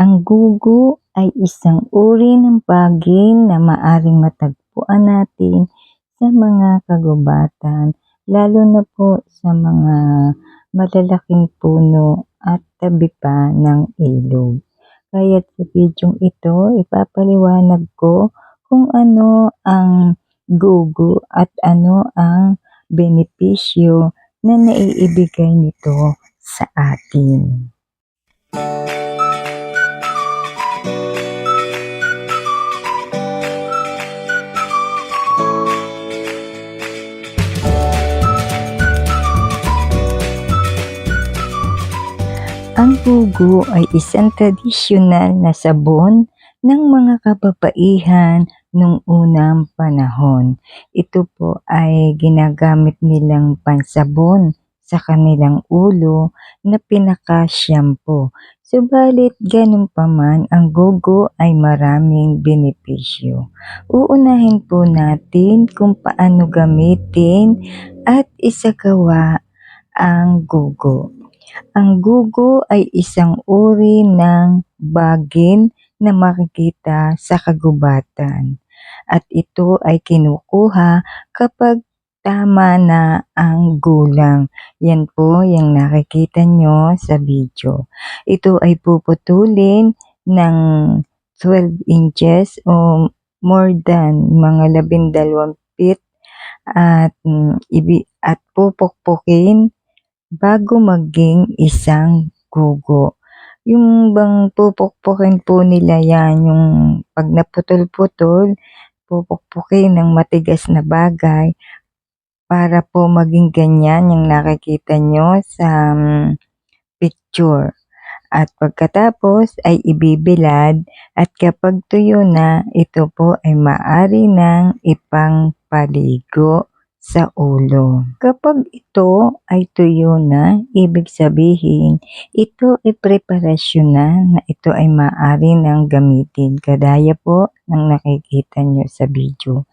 Ang gugo ay isang uri ng baging na maaring matagpuan natin sa mga kagubatan, lalo na po sa mga malalaking puno at tabi pa ng ilog. Kaya sa bidyong ito, ipapaliwanag ko kung ano ang gugo at ano ang benepisyo na naiibigay nito sa atin. Ang gugo ay isang tradisyonal na sabon ng mga kababaihan nung unang panahon. Ito po ay ginagamit nilang pansabon sa kanilang ulo na pinaka-shampoo. Subalit ganun pa man, ang gogo ay maraming benepisyo. Uunahin po natin kung paano gamitin at isagawa ang gogo. Ang gugo ay isang uri ng bagin na makikita sa kagubatan. At ito ay kinukuha kapag tama na ang gulang. Yan po yung nakikita nyo sa video. Ito ay puputulin ng 12 inches o more than mga labindalawang feet at, mm, ibi, at pupukpukin bago maging isang gugo. Yung bang pupukpukin po nila yan, yung pag naputol-putol, pupukpukin ng matigas na bagay para po maging ganyan yung nakikita nyo sa um, picture. At pagkatapos ay ibibilad at kapag tuyo na, ito po ay maari ng ipangpaligo sa ulo. Kapag ito ay tuyo na, ibig sabihin, ito ay preparasyon na na ito ay maaari ng gamitin. Kadaya po ng nakikita nyo sa video.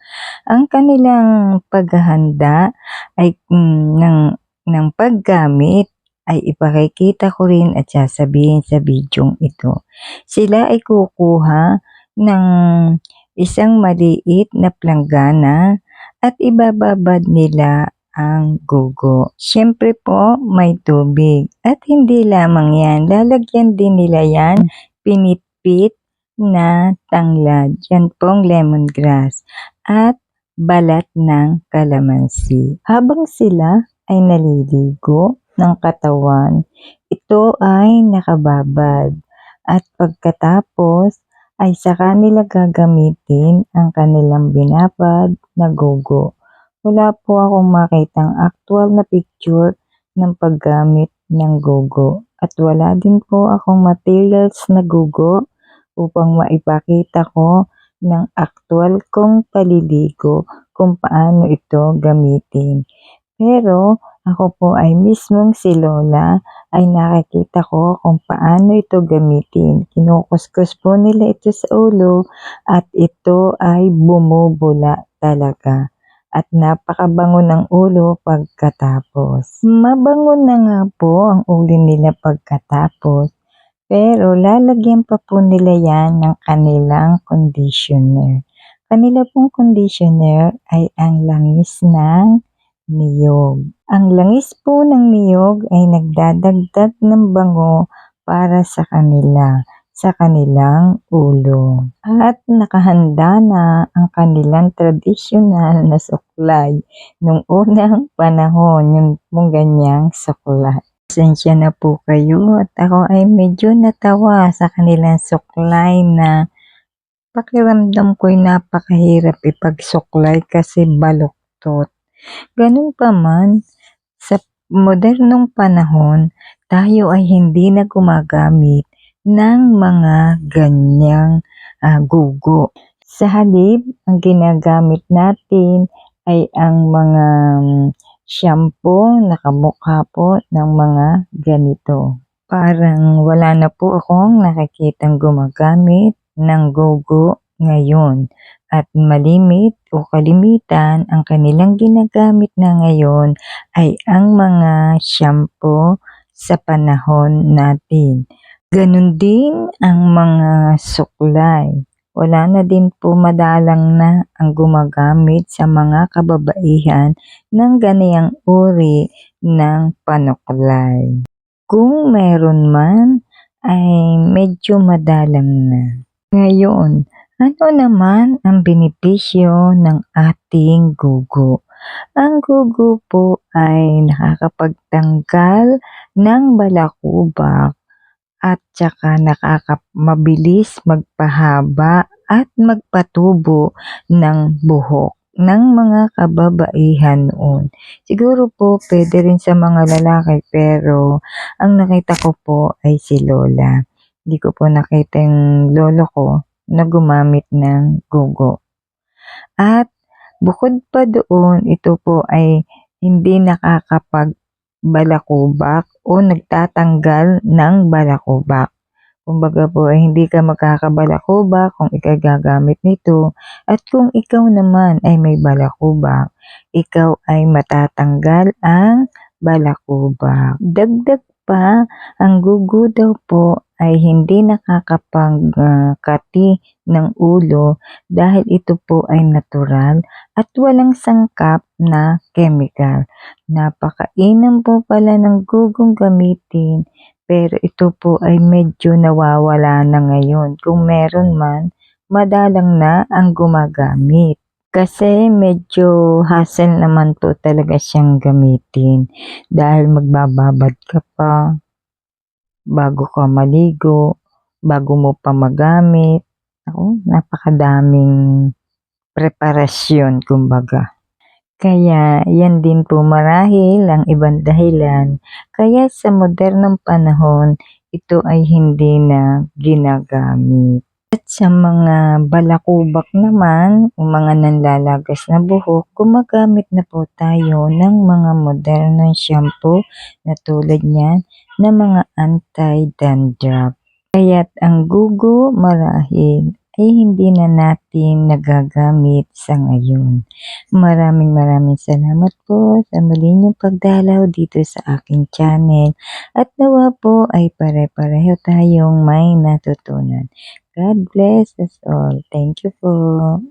Ang kanilang paghahanda ay mm, ng, ng paggamit ay ipakikita ko rin at sasabihin sa video ito. Sila ay kukuha ng isang maliit na planggana at ibababad nila ang gugo. Siyempre po, may tubig. At hindi lamang yan, lalagyan din nila yan pinitpit na tanglad. Yan pong lemongrass. At balat ng kalamansi. Habang sila ay naliligo ng katawan, ito ay nakababad. At pagkatapos ay sa kanila gagamitin ang kanilang binabad na gogo. Wala po akong makitang actual na picture ng paggamit ng gogo. At wala din po akong materials na gogo upang maipakita ko ng actual kong paliligo kung paano ito gamitin. Pero ako po ay mismong si Lola ay nakikita ko kung paano ito gamitin. Kinukuskus po nila ito sa ulo at ito ay bumubula talaga. At napakabango ng ulo pagkatapos. Mabango na nga po ang ulo nila pagkatapos. Pero lalagyan pa po nila yan ng kanilang conditioner. Kanila pong conditioner ay ang langis ng niyog. Ang langis po ng niyog ay nagdadagdag ng bango para sa kanila, sa kanilang ulo. At nakahanda na ang kanilang tradisyonal na suklay nung unang panahon, yung pong ganyang suklay. Pasensya na po kayo at ako ay medyo natawa sa kanilang suklay na pakiramdam ko'y napakahirap ipagsuklay kasi baluktot. Ganun pa man, sa modernong panahon, tayo ay hindi na gumagamit ng mga ganyang uh, gugo. Sa halip, ang ginagamit natin ay ang mga shampoo na kamukha po ng mga ganito. Parang wala na po akong nakikitang gumagamit ng gogo ngayon at malimit o kalimitan ang kanilang ginagamit na ngayon ay ang mga shampoo sa panahon natin. Ganun din ang mga suklay. Wala na din po madalang na ang gumagamit sa mga kababaihan ng ganiyang uri ng panuklay. Kung meron man ay medyo madalang na. Ngayon, ano naman ang benepisyo ng ating gugo? Ang gugo po ay nakakapagtanggal ng balakubak at saka nakaka mabilis magpahaba at magpatubo ng buhok ng mga kababaihan noon. Siguro po pwede rin sa mga lalaki pero ang nakita ko po ay si Lola. Hindi ko po nakita yung lolo ko na gumamit ng gugo. At bukod pa doon, ito po ay hindi nakakapagbalakubak o nagtatanggal ng balakubak. Kumbaga po ay hindi ka magkakabalakubak kung ikaw gagamit nito at kung ikaw naman ay may balakubak, ikaw ay matatanggal ang balakubak. Dagdag pa, ang gugo daw po ay hindi nakakapagkati ng ulo dahil ito po ay natural at walang sangkap na chemical. Napakainam po pala ng gugong gamitin pero ito po ay medyo nawawala na ngayon. Kung meron man, madalang na ang gumagamit. Kasi medyo hassle naman po talaga siyang gamitin. Dahil magbababad ka pa, bago ka maligo, bago mo pa magamit. Ako, napakadaming preparasyon, kumbaga. Kaya yan din po marahil ang ibang dahilan kaya sa modernong panahon ito ay hindi na ginagamit. Sa mga balakubak naman o mga nanlalagas na buhok, gumagamit na po tayo ng mga modernong shampoo na tulad niyan na mga anti-dandruff. Kaya't ang gugo marahil ay hindi na natin nagagamit sa ngayon. Maraming maraming salamat po sa muli niyong pagdalaw dito sa aking channel at nawa po ay pare-pareho tayong may natutunan. God bless us all. Thank you po.